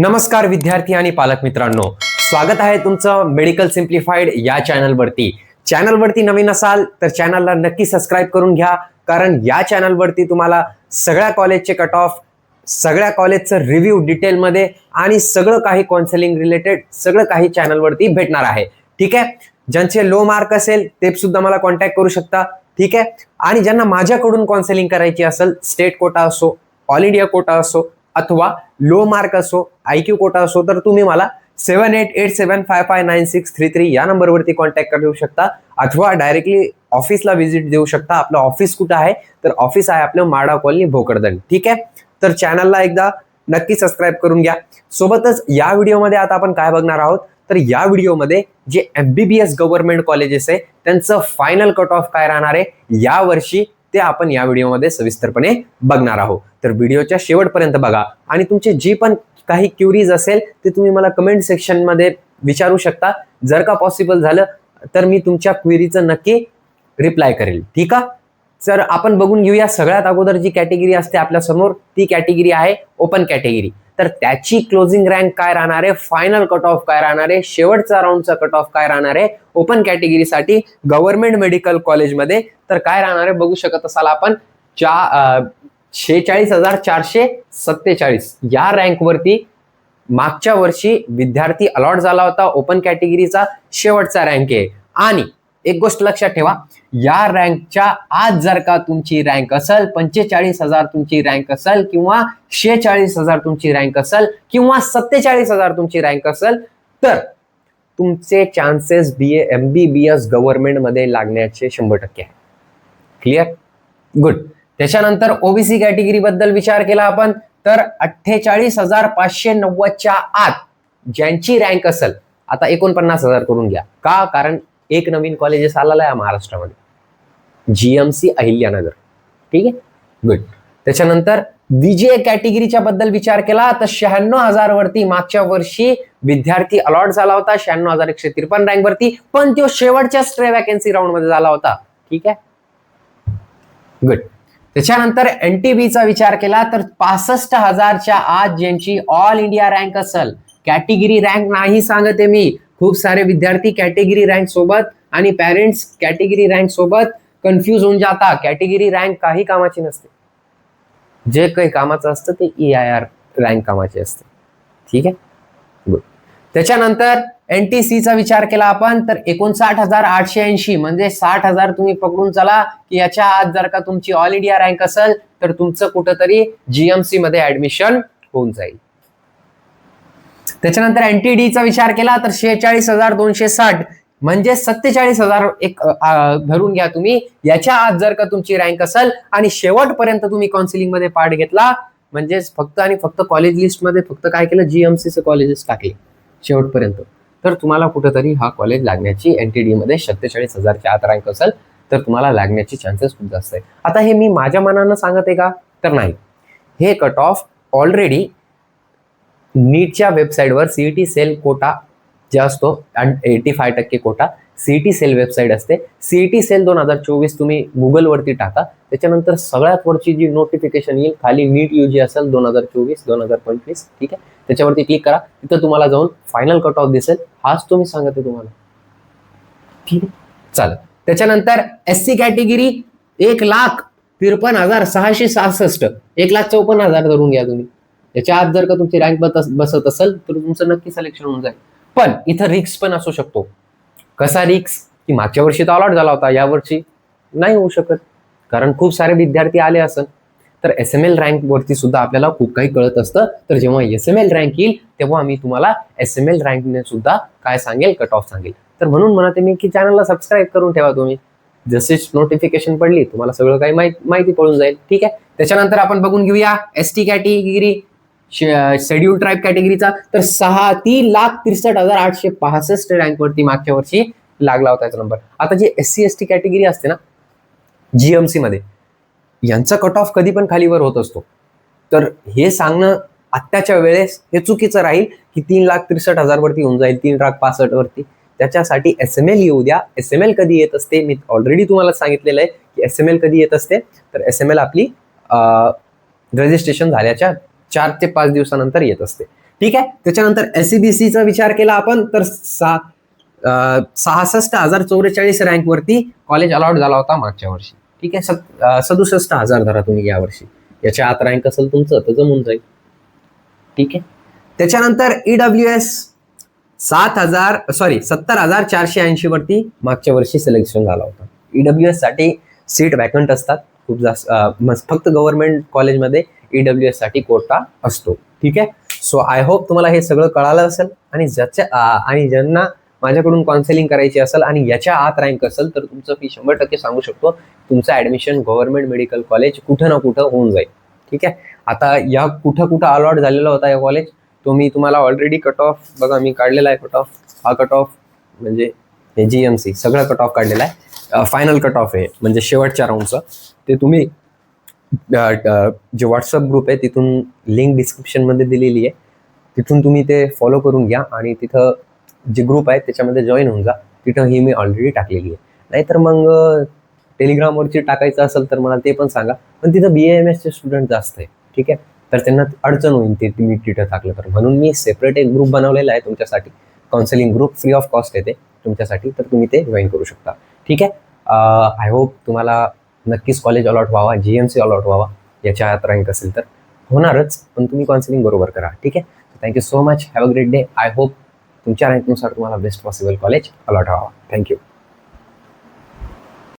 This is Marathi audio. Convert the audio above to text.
नमस्कार विद्यार्थी आणि पालक मित्रांनो. स्वागत आहे तुमचं मेडिकल सिम्प्लिफाईड या चॅनलवरती. चॅनलवरती नवीन असाल तर चॅनलला नक्की सबस्क्राईब करून घ्या कारण या चॅनलवरती तुम्हाला सगळ्या कॉलेजचे कट ऑफ सगळ्या कॉलेजचं रिव्ह्यू डिटेलमध्ये आणि सगळं काही काउन्सिलिंग रिलेटेड सगळं काही चॅनलवरती भेटणार आहे. ठीक आहे? ज्यांचे लो मार्क असेल ते सुद्धा मला कॉन्टॅक्ट करू शकता. ठीक आहे? आणि ज्यांना माझ्याकडून काउन्सिलिंग करायची असेल स्टेट कोटा असो ऑल इंडिया कोटा असो अथवा लो मार्क असो आय क्यू कोटा असो तर तुम्ही मला seven eight eight seven five five nine six three three या नंबरवरती कॉन्टॅक्ट करू शकता. अथवा डायरेक्टली ऑफिसला व्हिजिट देऊ शकता. आपलं ऑफिस कुठं आहे? तर ऑफिस आहे आपलं माडा कॉलनी भोकरदन. ठीक आहे? तर चॅनलला एकदा नक्की सबस्क्राईब करून घ्या. सोबतच या व्हिडिओमध्ये आता आपण काय बघणार आहोत? तर या व्हिडिओमध्ये जे M B B S government colleges आहे त्यांचं फायनल कट ऑफ काय राहणार आहे? या वर्षी ते आपण या व्हिडिओमध्ये सविस्तरपणे बघणार आहोत. तर व्हिडिओच्या शेवटपर्यंत बघा आणि तुमचे जी पण काही क्युरीज असेल ते तुम्ही मला कमेंट सेक्शनमध्ये विचारू शकता. जर का पॉसिबल झालं तर मी तुमच्या क्वेरीचं नक्की रिप्लाय करेल. ठीक आहे? तर आपण बघून घेऊया सगळ्यात अगोदर जी कॅटेगरी असते आपल्यासमोर ती कॅटेगरी आहे ओपन कॅटेगरी तर त्याची क्लोजिंग रँक काय राहणार आहे? फायनल कट ऑफ काय राहणार आहे? शेवटचा राऊंडचा कट ऑफ काय राहणार आहे? ओपन कॅटेगरीसाठी गव्हर्नमेंट मेडिकल कॉलेजमध्ये तर काय राहणार आहे? बघू शकत असाल आपण. चा शेचाळीस हजार चारशे सत्तेचाळीस. या रँकवरती मागच्या वर्षी विद्यार्थी अलॉट झाला होता. ओपन कॅटेगरीचा शेवटचा रँक आहे. आणि एक गोष्ट लक्षात ठेवा. या रँकच्या आज जर का तुमची रँक असेल पंचेचाळीस हजार तुमची रँक असेल किंवा शेचाळीस हजार तुमची रँक असेल किंवा सत्तेचाळीस हजार तुमची रँक असेल तर तुमचे chances B A M B B S गव्हर्नमेंटमध्ये लागण्याचे शंभर टक्के आहे क्लिअर गुड त्याच्यानंतर ओबीसी कॅटेगरी बद्दल विचार केला आपण. तर अठ्ठेचाळीस हजार पाचशे नव्वदच्या आत ज्यांची रँक असेल आता एकोणपन्नास हजार करून घ्या. का? कारण एक नवीन कॉलेजेस आलेला आहे महाराष्ट्रामध्ये. जीएमसी अहिल्यानगर. ठीक आहे? गुड त्याच्यानंतर विजय कॅटेगरीच्या बद्दल विचार केला तर शहाण्णव हजार वरती मागच्या वर्षी विद्यार्थी अलॉट झाला होता. शहाण्णव हजार एकशे त्रेपन्न रँक वरती. पण तो शेवटच्या स्ट्रे वॅकन्सी राऊंडमध्ये झाला होता. ठीक आहे? गुड त्याच्यानंतर एन टी बीचा विचार केला तर पासष्ट हजारच्या आत ज्यांची ऑल इंडिया रँक असेल कॅटेगरी रँक नाही सांगते मी. खूप सारे विद्यार्थी कॅटेगरी रँक सोबत आणि पॅरेंट्स कॅटेगरी रँक सोबत कन्फ्यूज होऊन जाता. कॅटेगरी रँक काही कामाची नसते. जे काही कामाचं असतं ते ई आय आर रँक कामाची असते. ठीक आहे? गुड त्याच्यानंतर एन टी सीचा विचार केला आपण तर एकोणसाठ हजार आठशे ऐंशी म्हणजे साठ हजार तुम्ही पकडून चला की याच्या आत जर का तुमची ऑल इंडिया रँक असेल तर तुमचं कुठंतरी जीएमसी मध्ये ऍडमिशन होऊन जाईल. त्याच्यानंतर एनटीडीचा विचार केला तर शेहेचाळीस हजार दोनशे साठ म्हणजे सत्तेचाळीस हजार एक धरून घ्या तुम्ही. याच्या आत जर का तुमची रँक असेल आणि शेवटपर्यंत तुम्ही काउन्सिलिंगमध्ये पार्ट घेतला म्हणजेच फक्त आणि फक्त कॉलेज लिस्टमध्ये फक्त काय केलं? जीएमसीचं कॉलेजेस टाकले शेवटपर्यंत. तर तुम्हाला कुठेतरी हा कॉलेज लागण्याची एनटीडी मध्ये सत्तेचाळीस हजारच्या आत रँक असेल तर तुम्हाला लागण्याची चान्सेस खूप जास्त आहे. आता हे मी माझ्या मनानं सांगत आहे का? तर नाही. हे कट ऑफ ऑलरेडी नीटच्या वेबसाईटवर सीईटी सेल कोटा जे असतो एटी फाय टक्के कोटा सीईटी सेल वेबसाईट असते. सीईटी सेल दोन हजार चोवीस तुम्ही गुगलवरती टाका. त्याच्यानंतर सगळ्यात वरची जी नोटिफिकेशन येईल खाली नीट यू जी असेल दोन हजार चोवीस दोन हजार पंचवीस ठीक आहे? त्याच्यावरती क्लिक करा. तिथं तुम्हाला जाऊन फायनल कट ऑफ दिसेल. हाच तुम्ही सांगते तुम्हाला. ठीक आहे? चालेल. त्याच्यानंतर एस सी कॅटेगरी एक लाख त्रेपन्न हजार सहाशे सहासष्ट. एक लाख चौपन्न हजार धरून घ्या तुम्ही. याच्या आत जर का तुमची रँक बसत असेल तर तुमचं नक्की सिलेक्शन होऊन जाईल. पण इथं रिक्स पण असू शकतो. कसा रिक्स की मागच्या वर्षी तर अलॉट झाला होता यावर्षी नाही होऊ शकत. कारण खूप सारे विद्यार्थी आले असेल तर एस एम एल रँकवरती सुद्धा आपल्याला खूप काही कळत असतं. तर जेव्हा एस एम एल रँक येईल तेव्हा मी तुम्हाला एस एम एल रँकने सुद्धा काय सांगेल? कट ऑफ सांगेल. तर म्हणून म्हणते मी की चॅनलला सबस्क्राईब करून ठेवा तुम्ही. जशीच नोटिफिकेशन पडली तुम्हाला सगळं काही माहिती माहिती पडून जाईल. ठीक आहे? त्याच्यानंतर आपण बघून घेऊया S T category schedule tribe कॅटेगरीचा तर सहा तीन लाख त्रेसष्ट हजार आठशे पासष्ट रँकवरती मागच्या वर्षी लागला होता याचा नंबर आता जी S C S T category असते ना जीएमसी मध्ये यांचा कट ऑफ कधी पण खालीवर होत असतो. तर हे सांगणं आत्ताच्या वेळेस हे चुकीचं राहील की तीन लाख त्रेसष्ट हजार वरती होऊन जाईल तीन लाख पासष्ट वरती. त्याच्यासाठी एस एम एल येऊ द्या. एस एम एल कधी येत असते? मी ऑलरेडी तुम्हाला सांगितलेलं आहे की एस एम एल कधी येत असते? तर एस एम एल आपली रजिस्ट्रेशन झाल्याच्या चार ते पाच दिवसानंतर येत असते. ठीक आहे? त्याच्यानंतर एस सी विचार केला आपण तर सा सहासष्ट हजार चौवेचाळीस रँकवरती कॉलेज अलॉट झाला होता मागच्या वर्षी. ठीक आहे? सत- सदुसष्ट हजार धरा तुम्ही या वर्षी. याच्या आत रँक असेल तुमचं तर जमून जाईल. ठीक आहे? त्याच्यानंतर ईडब्ल्यू एस सात हजार सॉरी सत्तर हजार चारशे ऐंशी वरती मागच्या वर्षी सिलेक्शन झाला होता. ईडब्ल्यू एससाठी सीट वॅकंट असतात. खूप जास्त फक्त गव्हर्नमेंट कॉलेजमध्ये ईडब्ल्यू एससाठी कोटा असतो. ठीक आहे? सो आय होप तुम्हाला हे सगळं कळालं असेल आणि ज्याच्या आणि ज्यांना माझ्याकडून काउन्सिलिंग करायची असेल आणि याच्या आत रँक असेल तर तुमचं फी शंभर टक्के सांगू शकतो तुमचं ऍडमिशन गव्हर्नमेंट मेडिकल कॉलेज कुठं ना कुठं होऊन जाईल. ठीक आहे? आता या कुठं कुठं अलॉट झालेला होता या कॉलेज तो मी तुम्हाला ऑलरेडी कट ऑफ बघा मी काढलेला आहे कट ऑफ हा कट ऑफ म्हणजे हे जी एम सी सगळं कट ऑफ काढलेला आहे. फायनल कट ऑफ आहे म्हणजे शेवटच्या राऊंडचं ते तुम्ही जे व्हॉट्सअप ग्रुप आहे तिथून लिंक डिस्क्रिप्शनमध्ये दिलेली आहे. तिथून तुम्ही ते फॉलो करून घ्या आणि तिथं जे ग्रुप आहे त्याच्यामध्ये जॉईन होऊन जा. तिथं ही मी ऑलरेडी टाकलेली आहे. नाहीतर मग टेलिग्रामवरची टाकायचं असेल तर मला ते पण सांगा. पण तिथं बी एम एसचे स्टुडंट जास्त आहे. ठीक आहे? तर त्यांना अडचण होईल ते मी तिथं टाकलं तर. म्हणून मी सेपरेट एक ग्रुप बनवलेला आहे तुमच्यासाठी. Counselling group free of cost येते तुमच्यासाठी. तर तुम्ही ते जॉईन करू शकता. ठीक आहे? आय होप तुम्हाला नक्कीच कॉलेज अलॉट व्हावा जी एम सी अलॉट व्हावा याच्या आत रँक असेल तर. होणारच पण तुम्ही काउन्सिलिंग बरोबर करा ठीक आहे? Thank you so much have a great day I hope तुमच्या रँकनुसार तुम्हाला बेस्ट पॉसिबल कॉलेज अलॉट व्हावा. Thank you